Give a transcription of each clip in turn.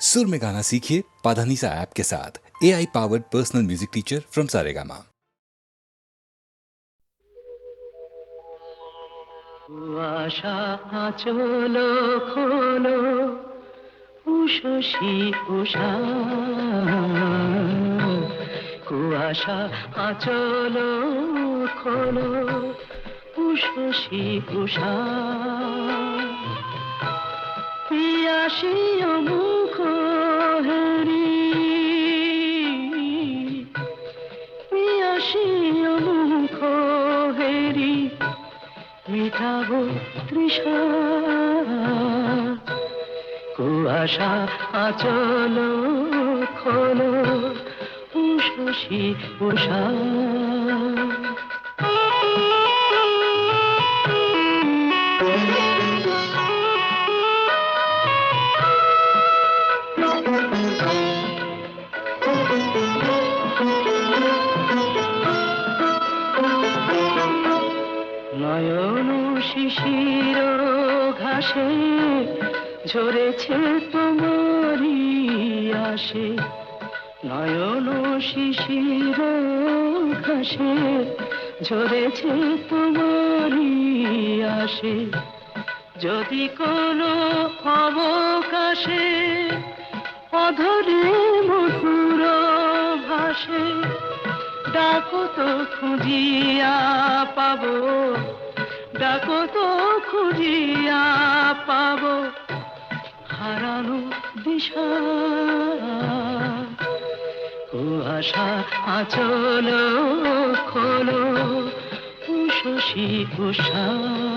सुर में गाना सीखिए पाधानीसा ऐप के साथ A I powered personal music teacher from Saregama কুয়াশা চলো খোলো উষসী উষা কুয়াশা আচলো খোলো উষসী উষা পিয়াসী মুখ হেরি। মিটাবো তৃষা। কুয়াশা আচল খোলো উষসী উষা ঘাসে ঝরেছে তোমারি আসে নয়ন শিশির ঘাসে ঝরেছে তোমারি আসে যদি কোনো অবকাশে অধরে মধুর ভাসে, ডাকো তো খুঁজিয়া পাবো। ডাকো তো খুঁজিয়া পাব। হারানো দিশা। কুয়াশা আচল খোলো শশী উষা।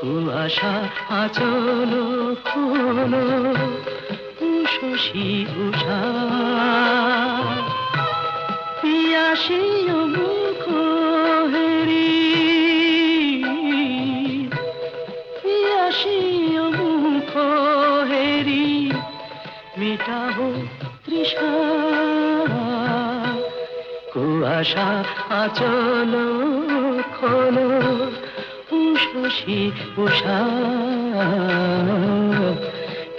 কুয়াশা আচল খোলো উষসী উষা। পিয়াসী মুখ হেরি। তৃষা। কুয়াশা আচল খোলো উষসী উষা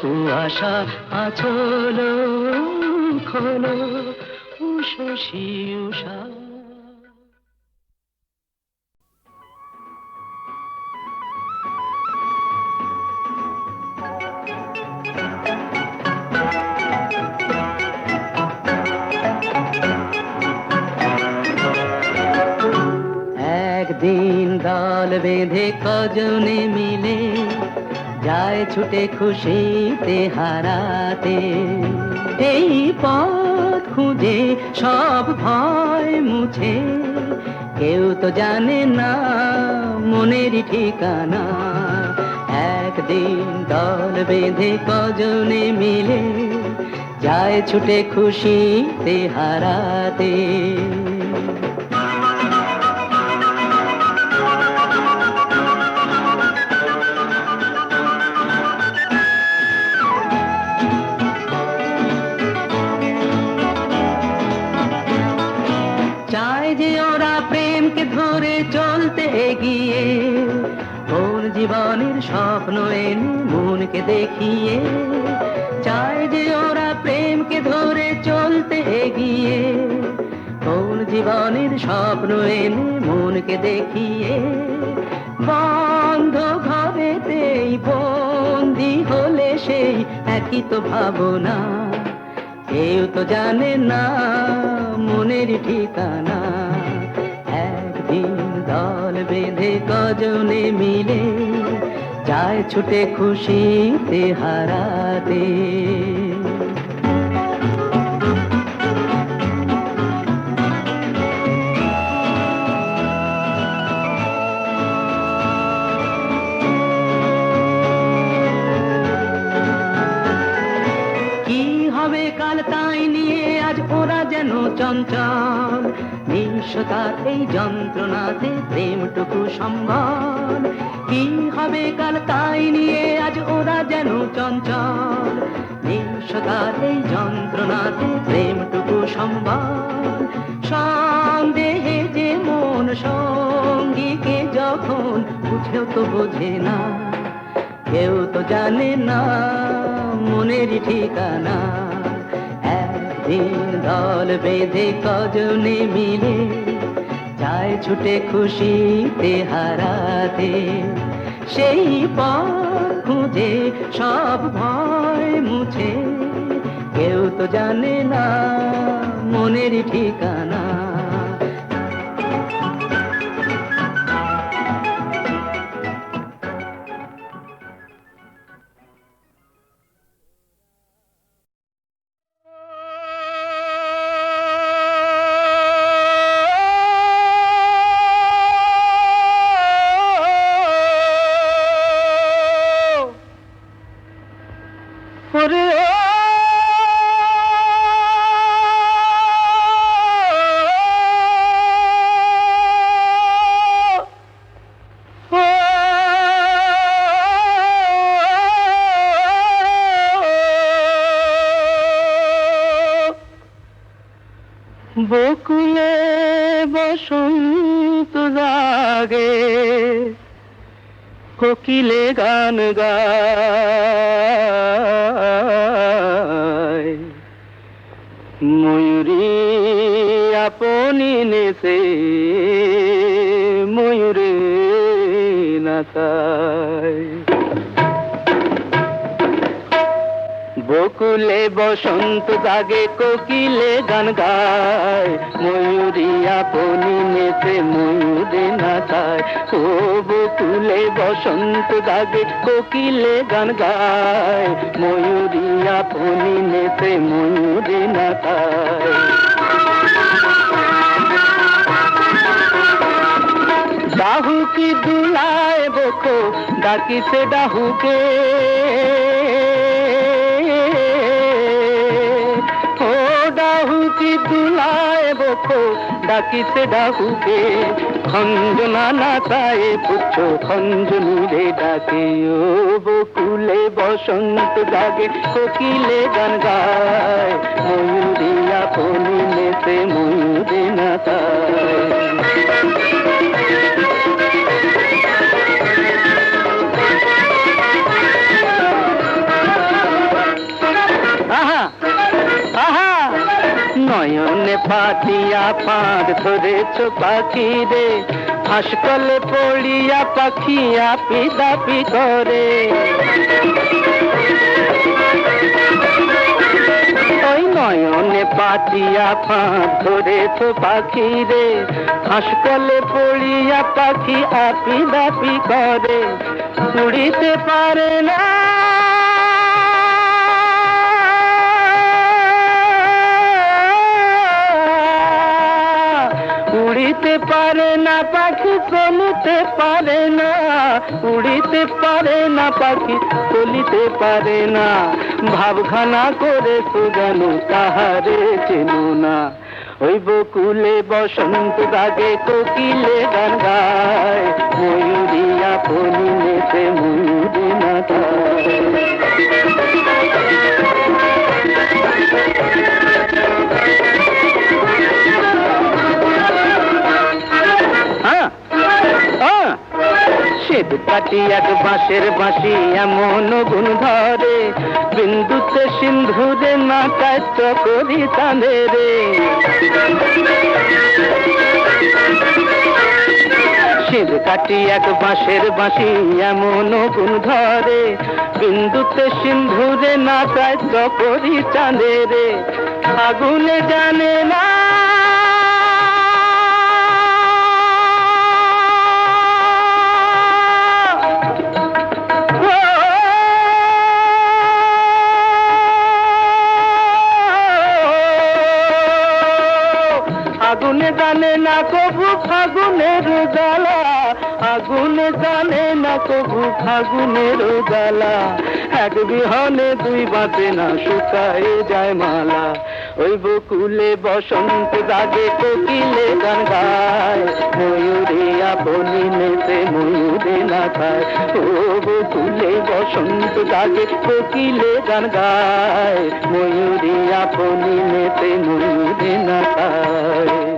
কুয়াশা আচল খোলো উষসী উষা। একদিন দল বেঁধে কজনে মিলে যায় ছুটে খুশিতে হারাতে। এই পথ খুঁজে সব ভয় মুছে। কেউ তো জানে না মনেরই ঠিকানা। একদিন দল বেঁধে কজনে মিলে যায় ছুটে খুশিতে হারাতে। দেখিয়ে, চায় যে ওরা প্রেমকে ধরে চলতে এগিয়ে। কোন জীবনের স্বপ্ন এনে মনকে দেখিয়ে বন্ধ ঘরেতেই বন্দি হলে সেই একই তো ভাবনা। কেউ তো জানে না মনের ঠিকানা। একদিন দল বেঁধে কজনে মিলে যায় ছুটে খুশিতে হারাতে। হবে কাল তাই নিয়ে আজ ওরা যেন চঞ্চল? নিঃস্বতার এই যন্ত্রণাতে প্রেমটুকু সম্বল। কি হবে কাল তাই নিয়ে আজ ওরা যেন চঞ্চল। নিঃস্বতার এই যন্ত্রণাতে প্রেমটুকু সম্বল। সন্দেহে যে মন সঙ্গীকে যখন বুঝেও তো বোঝে না, কেউ তো জানে না মনের ঠিকানা। একদিন দল বেঁধে কজনে মিলে যায় ছুটে খুশিতে হারাতে, সেই পথ খুঁজে সব ভয় মুছে। কেউ তো জানে না মনের ঠিকানা। গায়। ময়ূরী আপনি নেছে ময়ূরে নাচায় বকুলে বসন্ত জাগে কোকিলে গান গায়। ময়ূরী আপনি নেচে ময়ূরে নাচায়। ও বকুলে বসন্ত জাগে কোকিলে গান গায়। ময়ূরী আপনি নেচে ময়ূরে নাচায়। ডাহুকি দুলায় বকো, ডাকিছে ডাহুকে। ডাহুকি দুলায় বকো ডাকিছে ডাহুকে। খঞ্জনা নাচায় পুচ্ছ খঞ্জনীরে ডাকে, ও বকুলে বসন্ত জাগে, কোকিলে গান গায়। ময়ূরিয়া নেছে ময়ূরে নাচায়। নয়নে পাতিয়া পাঁদ ধরেছ পাখি রে হাসকলে পড়িয়া পাখি আপি দাপি করে ওই নয়নে পাতিয়া ফাঁদ ধরেছ পাখি রে হাসকলে পড়িয়া পাখি আপি দাপি করে উড়িতে পারে না উড়িতে পারে না পাখি, চলিতে পারে না। উড়িতে পারে না পাখি, চলিতে পারে না। ভাবখানা করে সুগান তাহারে চেনো না। ওই বকুলে বসন্ত গাগে কোকিলে গান গায় ময়ূরী আপনি নেছে ময়ূরী না কাটি এক বাঁশের বাঁশি, এমন গুণ ধরে। বিন্দুতে সিন্ধুরে না কাচ্য করি তাঁদে রে। শীত কাটি এক বাঁশের বাঁশি, এমন গুণ ধরে। বিন্দুতে সিন্ধুরে নাচায় চকরি চাঁদে রে। আগুনে জানে না আগুনে জানে না কবু ফাগুনের জ্বালা। আগুনে জানে না কবু ফাগুনের জ্বালা। এক বিহনে দুই বাঁচে না, শুকায় যায় মালা। ওই বকুলে বসন্ত জাগে কোকিলে গান গায়। ময়ূরে আপনি মেতে ময়ূরে না খায়। ও বকুলে বসন্ত জাগে কোকিলে গান গায়। ময়ূরে আপনি মেতে ময়ূরে না খায়।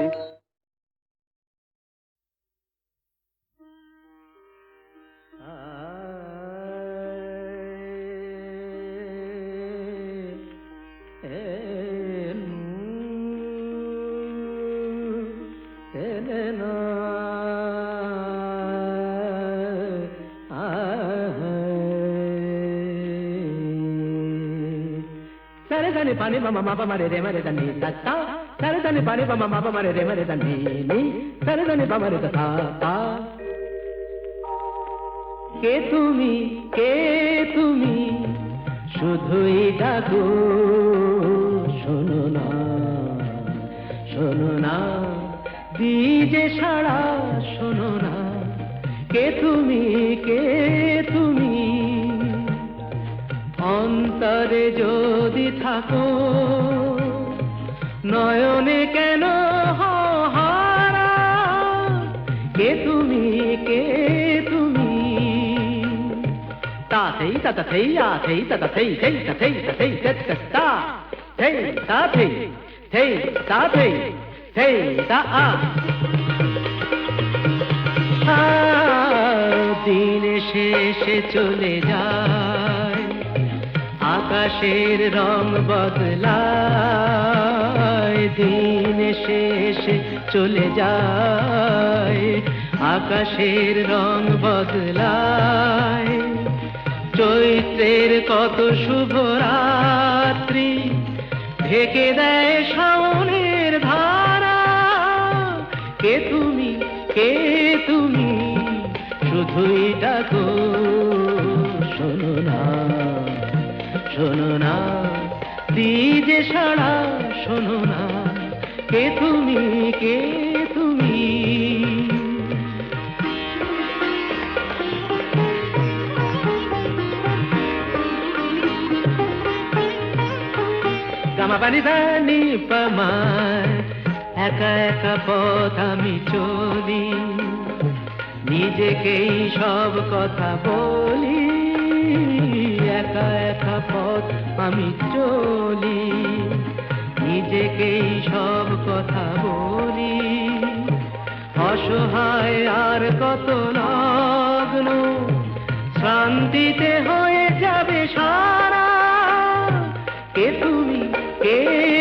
సరే దాని పని మమ మప మరి రే మరి దాన్ని తత్త సరే దాని పని మమ మప మరి రే మరి దాన్ని ని సరే దాని ప మరి తా తా কে তুমি কে তুমি শুধুই ডাকো শোনো না শোনো না দিজে সারা শোনো না কে তুমি কে অন্তরে যদি থাকো, নয়নে কেন হারা কে তুমি কে তুমি? তা থেই, তা তা থেই, আ থেই, তা তা থেই থেই, তা থেই তা থেই, তা তা তা। থেই তা, থেই থেই, তা, থেই থেই, তা, আ। দিন শেষে চলে যায় আকাশের রং বদলায়। দিন শেষে চলে যায়। আকাশের রং বদলায়। চৈত্রের কত শুভ রাত্রি ঢেকে দেয় শাওনের ধারা। কে তুমি কে তুমি? শুধুই ডাকো। শোনো না দিজে সারা শোনো না, কে তুমি কে তুমি? গামা পানি দানি পামায় একা একা পথ আমি চলি। নিজেকেই সব কথা বলি, একা একা আমি চলি, নিজেকেই সব কথা বলি। অসহায় আর কত লগ্ন শান্তিতে হয়ে যাবে সারা। কে তুমি, কে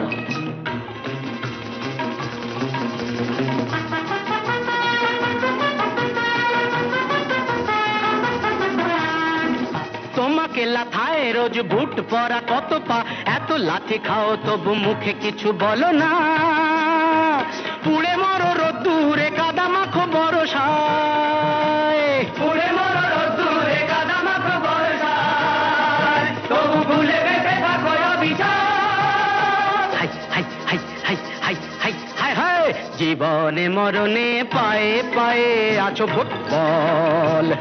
থাকে লাথায় রোজ ভুট পরা কত পা। এত লাথি খাও তবু মুখে কিছু বলো না। পুড়ে মরো রোদ্দুরে কাদা মাখো বরসায় পুড়ে জীবনে মরণে পায়ে পায়ে আছো ফুটবল।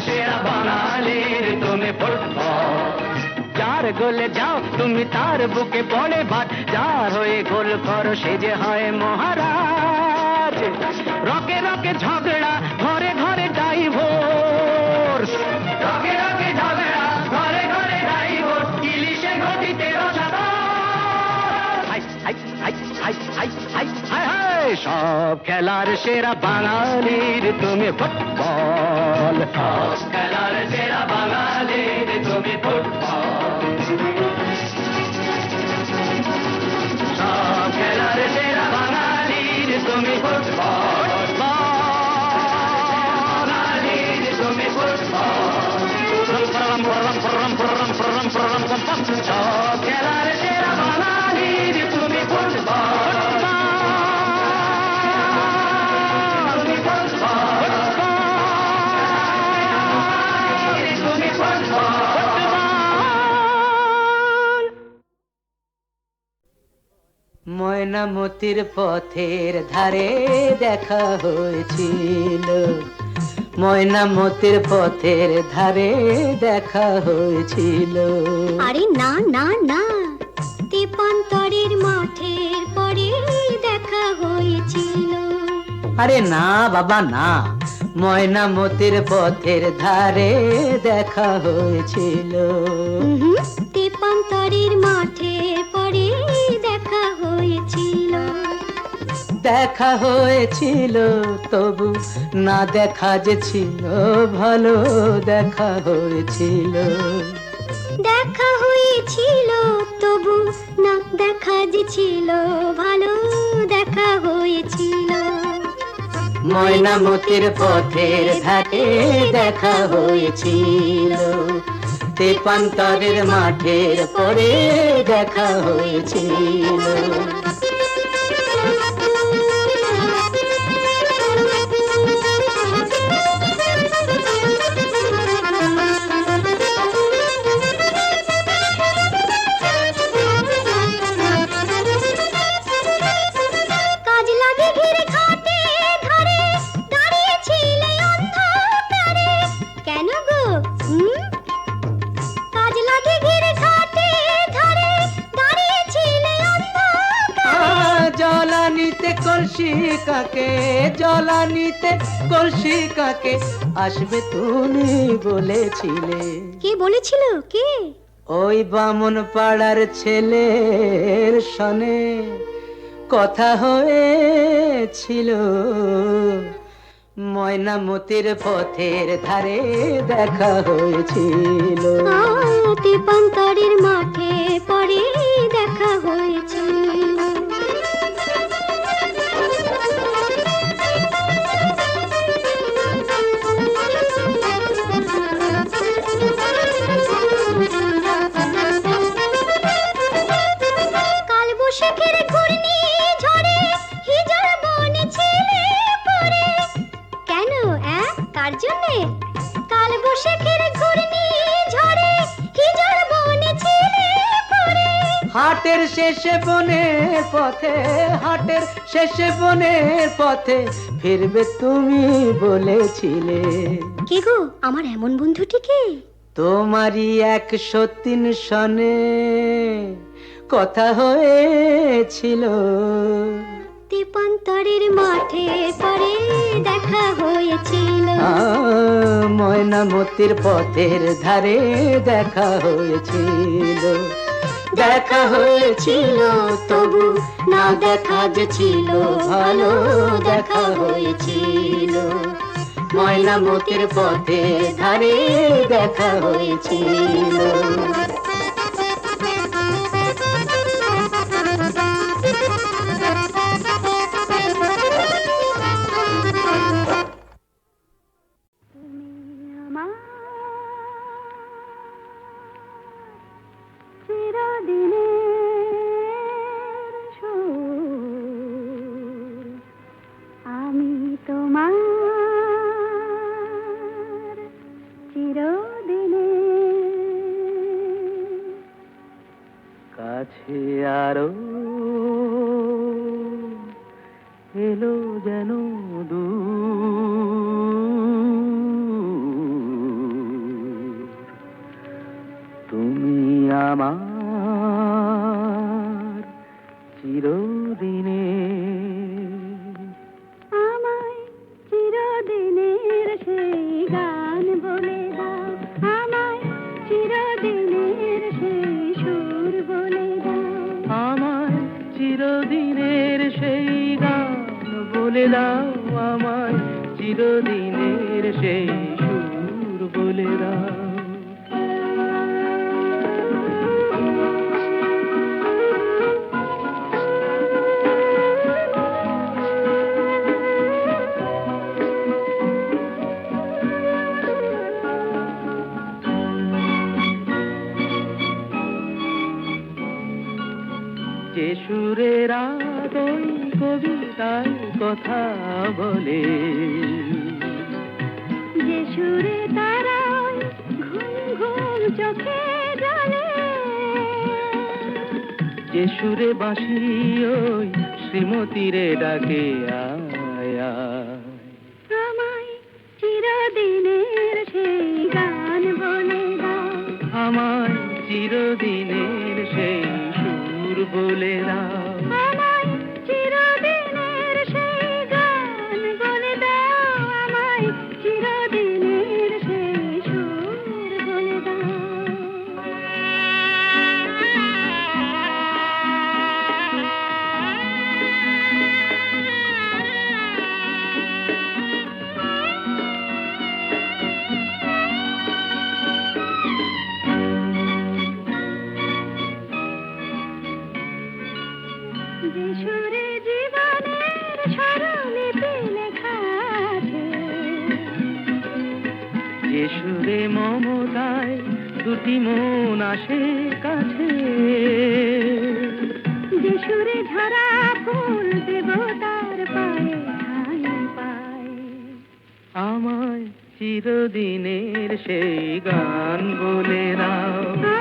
সেরা বাঙালির তুমি যার গোলে যাও তুমি তার বুকে পড়ে ভাত যার হয়ে গোল করো সে যে হয় মহারাজ রকে রকে ঝগড়া ঘরে ঘরে ডাইভোর্স সব খেলার সেরা বাঙালির তুমি ফুটবল ফুটবল খেলার সেরা বাঙালির তুমি ফুটবল। খেলার সেরা বাঙালির তুমি ফুটবল। তুমি ফুটবল প্রণাম প্রণাম প্রণাম প্রণাম প্রণাম প্রণাম খেলার সেরা ময়নামতির পথের ধারে দেখা হয়েছিল। ময়নামতির পথের ধারে দেখা হয়েছিল। আরে না না না তেপান্তরের মাঠের পরে দেখা হয়েছিল। আরে না বাবা না ময়নামতির পথের ধারে দেখা হয়েছিল। দেখা হয়েছিল তবু না দেখা যে ছিল ভালো দেখা হয়েছিল। দেখা হয়েছিল তবু না দেখা যে ছিল ভালো দেখা হয়েছিল। ময়নামতির পথের ধারে দেখা হয়েছিল। তেপান্তরের মাঠের পরে দেখা হয়েছিল। কাকে? জলানিতে কলসি কাকে? আসবে তুমি বলেছিলে। কে বলেছিল? কে? ওই বামন পাড়ার ছেলের সনে কথা হয়েছিল। ময়নামতির পথের ধারে দেখা হয়েছিল। মাঠে পরে দেখা হয়েছিল। বনের পথে হাটের শেষে বনের পথে ফিরবে তুমি বলেছিলে। কে গো আমার এমন বন্ধুটিকে তোমারই একশো তিন সনে কথা হয়েছিল। তেপান্তরের মাঠে পরে দেখা হয়েছিল। ময়নামতির পথের ধারে দেখা হয়েছিল। দেখা হয়েছিল, তবু না দেখা যে ছিল, ভালো দেখা হয়েছিল। ময়লা মতির পথে ধারে দেখা হয়েছিল। আমি তোমার চিরদিনে কাছে আরও এলো যেন বলে দাও আমায় চিরদিনের সেই সুর বলে দাও কথা বলে। যে সুরে তারায় ঘুম ঘুম চোখে জলে যে সুরে বাঁশি ওই শ্রীমতীরে ডাকে আয়। আমায় চিরদিনের সেই গান বলে আমায় চিরদিনের সেই সুর বলে দাও। সুরে মমতায় দুটি মন আসে কাছে। যে সুরে ঝরা ফুল দেবতার পায়ে পায়। আমায় চিরদিনের সেই গান বলে দাও